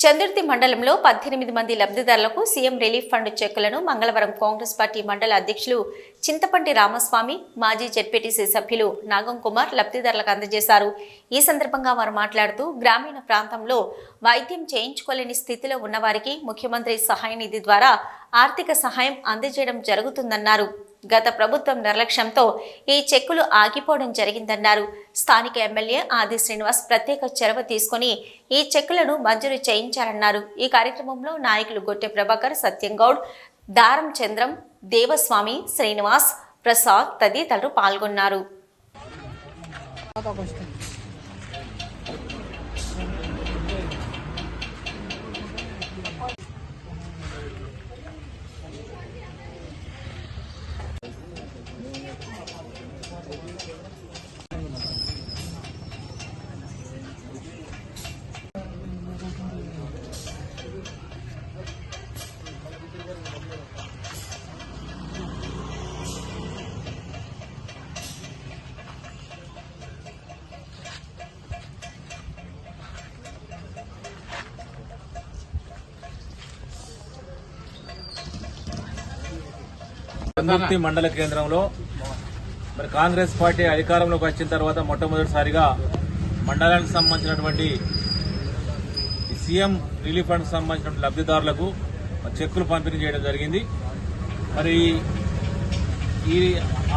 చందుర్తి మండలంలో పద్దెనిమిది మంది లబ్ధిదారులకు సీఎం రిలీఫ్ ఫండ్ చెక్కులను మంగళవారం కాంగ్రెస్ పార్టీ మండల అధ్యక్షులు చింతపంటి రామస్వామి మాజీ జెడ్పీటీసీ సభ్యులు నాగం కుమార్ లబ్ధిదారులకు అందజేశారు. ఈ సందర్భంగా వారు మాట్లాడుతూ గ్రామీణ ప్రాంతంలో వైద్యం చేయించుకోలేని స్థితిలో ఉన్నవారికి ముఖ్యమంత్రి సహాయ నిధి ద్వారా ఆర్థిక సహాయం అందజేయడం జరుగుతుందన్నారు. గత ప్రభుత్వం నిర్లక్ష్యంతో ఈ చెక్కులు ఆగిపోవడం జరిగిందన్నారు. స్థానిక ఎమ్మెల్యే ఆది శ్రీనివాస్ ప్రత్యేక చొరవ తీసుకుని ఈ చెక్కులను మంజూరు చేయించారన్నారు. ఈ కార్యక్రమంలో నాయకులు గొట్టె ప్రభాకర్ సత్యంగౌడ్ దారం చంద్రం దేవస్వామి శ్రీనివాస్ ప్రసాద్ తదితరులు పాల్గొన్నారు. చందుర్తి మండల కేంద్రంలో మరి కాంగ్రెస్ పార్టీ అధికారంలోకి వచ్చిన తర్వాత మొట్టమొదటిసారిగా మండలానికి సంబంధించినటువంటి సీఎం రిలీఫ్ ఫండ్కి సంబంధించిన లబ్ధిదారులకు చెక్కులు పంపిణీ చేయడం జరిగింది. మరి ఈ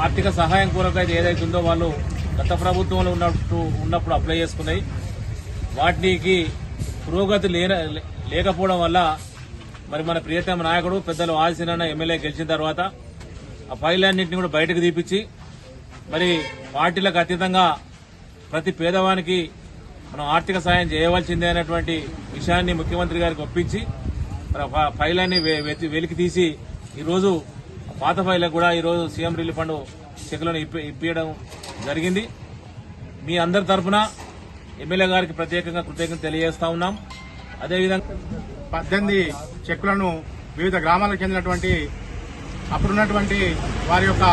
ఆర్థిక సహాయం కొరకు అయితే ఏదైతే ఉందో వాళ్ళు గత ప్రభుత్వంలో ఉన్నట్టు ఉన్నప్పుడు అప్లై చేసుకున్నాయి. వాటికి పురోగతి లేన లేకపోవడం వల్ల మరి మన ప్రియతమ నాయకుడు పెద్దలు ఆదిశీనన్న ఎమ్మెల్యే గెలిచిన తర్వాత ఆ ఫైళ్ళన్నింటినీ కూడా బయటకు తీపిచ్చి మరి పార్టీలకు అతీతంగా ప్రతి పేదవానికి మనం ఆర్థిక సాయం చేయవలసిందే అనేటువంటి విషయాన్ని ముఖ్యమంత్రి గారికి ఒప్పించి మరి ఆ ఫైళ్ళని వెలికి తీసి ఈరోజు పాత ఫైళ్ళకు కూడా ఈరోజు సీఎం రిలీఫ్ ఫండ్ చెక్కులను ఇప్పి- ఇప్పించడం జరిగింది. మీ అందరి తరఫున ఎమ్మెల్యే గారికి ప్రత్యేకంగా కృతజ్ఞత తెలియజేస్తా ఉన్నాం. అదేవిధంగా పద్దెనిమిది చెక్కులను వివిధ గ్రామాలకు చెందినటువంటి అప్పుడున్నటువంటి వారి యొక్క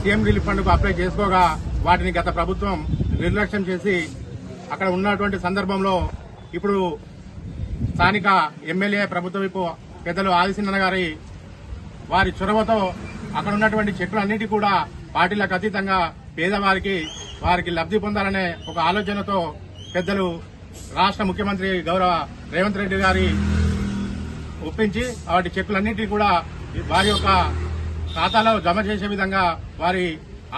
సీఎం రిలీఫ్ ఫండ్కు అప్లై చేసుకోగా వాటిని గత ప్రభుత్వం నిర్లక్ష్యం చేసి అక్కడ ఉన్నటువంటి సందర్భంలో ఇప్పుడు స్థానిక ఎమ్మెల్యే ప్రభుత్వ విపు పెద్దలు ఆదిశన్న గారి వారి చొరవతో అక్కడ ఉన్నటువంటి చెక్కులన్నిటి కూడా పార్టీలకు అతీతంగా పేదవారికి వారికి లబ్ధి పొందాలనే ఒక ఆలోచనతో పెద్దలు రాష్ట్ర ముఖ్యమంత్రి గౌరవ రేవంత్ రెడ్డి గారి ఒప్పించి వాటి చెక్కులన్నింటినీ కూడా వారి యొక్క ఖాతాలో జమ చేసే విధంగా వారి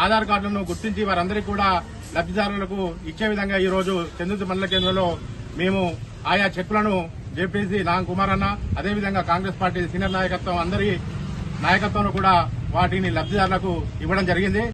ఆధార్ కార్డులను గుర్తించి వారందరికీ కూడా లబ్ధిదారులకు ఇచ్చే విధంగా ఈరోజు రోజు చంద్రుతి మండల కేంద్రంలో మేము ఆయా చెక్కులను జేపీసీ నాగ కుమార్ అన్న అదేవిధంగా కాంగ్రెస్ పార్టీ సీనియర్ నాయకత్వం అందరి నాయకత్వంలో కూడా వాటిని లబ్ధిదారులకు ఇవ్వడం జరిగింది.